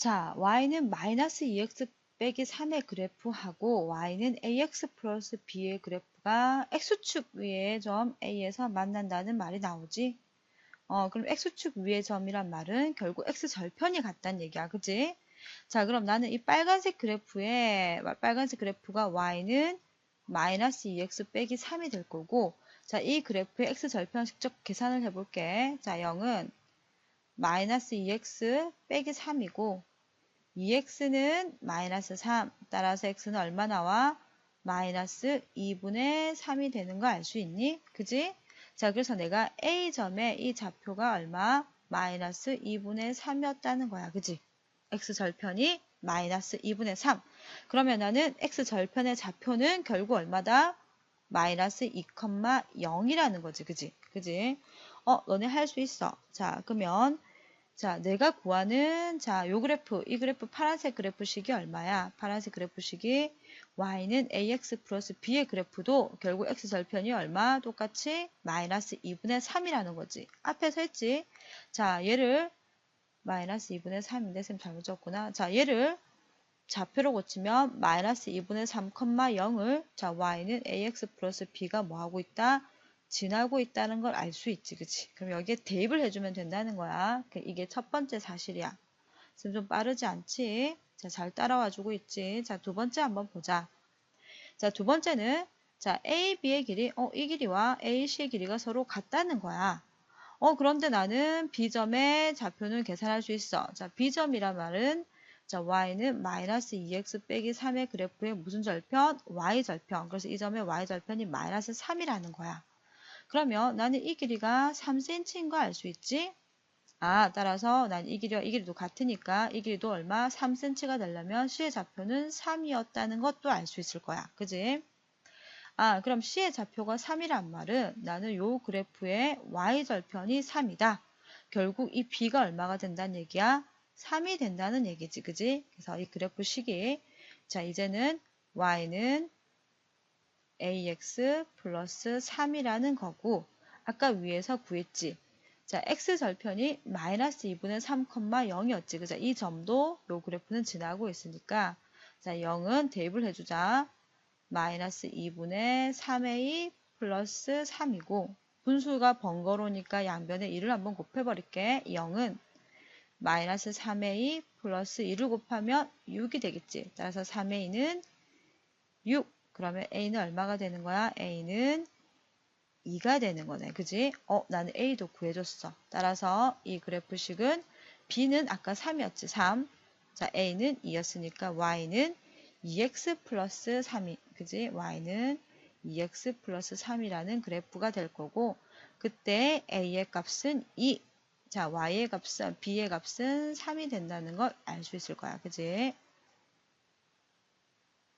자, y는 마이너스 2x 빼기 3의 그래프하고 y는 ax 플러스 b의 그래프가 x축 위의 점 a에서 만난다는 말이 나오지. 어, 그럼 x축 위의 점이란 말은 결국 x절편이 같다는 얘기야. 그지? 자, 그럼 나는 이 빨간색 그래프에, 빨간색 그래프가 y는 마이너스 2x 빼기 3이 될 거고, 자, 이 그래프의 x절편 직접 계산을 해볼게. 자, 0은 마이너스 2x 빼기 3이고, 2x는 마이너스 3, 따라서 x는 얼마 나와? 마이너스 2분의 3이 되는 거 알 수 있니? 그지? 자, 그래서 내가 A점의 이 좌표가 얼마? 마이너스 2분의 3이었다는 거야. 그지? X절편이 마이너스 2분의 3. 그러면 나는 X절편의 좌표는 결국 얼마다? 마이너스 2,0이라는 거지. 그지? 그지? 어, 너네 할 수 있어. 자, 그러면 자, 내가 구하는 자, 요 그래프, 이 그래프 파란색 그래프식이 얼마야? 파란색 그래프식이 y는 ax 플러스 b의 그래프도 결국 x절편이 얼마? 똑같이 마이너스 2분의 3이라는 거지. 앞에서 했지. 자, 얘를 마이너스 2분의 3인데 쌤 잘못 적구나. 자, 얘를 좌표로 고치면 마이너스 2분의 3,0을 자, y는 ax 플러스 b가 뭐하고 있다? 지나고 있다는 걸 알 수 있지, 그치? 그럼 여기에 대입을 해주면 된다는 거야. 그 이게 첫 번째 사실이야. 지금 좀 빠르지 않지? 자, 잘 따라와 주고 있지? 자, 두 번째 한번 보자. 자, 두 번째는 자, A, B의 길이, 어, 이 길이와 A, C의 길이가 서로 같다는 거야. 어, 그런데 나는 B점의 좌표는 계산할 수 있어. 자, B점이란 말은 자, y는 마이너스 2x 빼기 3의 그래프의 무슨 절편? y절편. 그래서 이 점의 y절편이 마이너스 3이라는 거야. 그러면 나는 이 길이가 3cm인 거 알 수 있지? 아, 따라서 난 이 길이와 이 길이도 같으니까 이 길이도 얼마? 3cm가 되려면 C의 좌표는 3이었다는 것도 알 수 있을 거야. 그지? 아, 그럼 C의 좌표가 3이란 말은 나는 요 그래프의 Y절편이 3이다. 결국 이 B가 얼마가 된다는 얘기야? 3이 된다는 얘기지. 그지? 그래서 이 그래프 식이 자, 이제는 Y는 ax 플러스 3이라는 거고 아까 위에서 구했지. 자, x절편이 마이너스 2분의 3,0이었지. 그죠? 이 점도 요 그래프는 지나고 있으니까 자, 0은 대입을 해주자. 마이너스 2분의 3a 플러스 3이고 분수가 번거로우니까 양변에 1을 한번 곱해버릴게. 0은 마이너스 3a 플러스 1을 곱하면 6이 되겠지. 따라서 3a는 6 그러면 A는 얼마가 되는 거야? A는 2가 되는 거네. 그지? 어, 나는 A도 구해줬어. 따라서 이 그래프식은 B는 아까 3이었지. 3. 자, A는 2였으니까 Y는 2x 플러스 3이, 그지? Y는 2x 플러스 3이라는 그래프가 될 거고, 그때 A의 값은 2. 자, Y의 값은, B의 값은 3이 된다는 걸 알 수 있을 거야. 그지?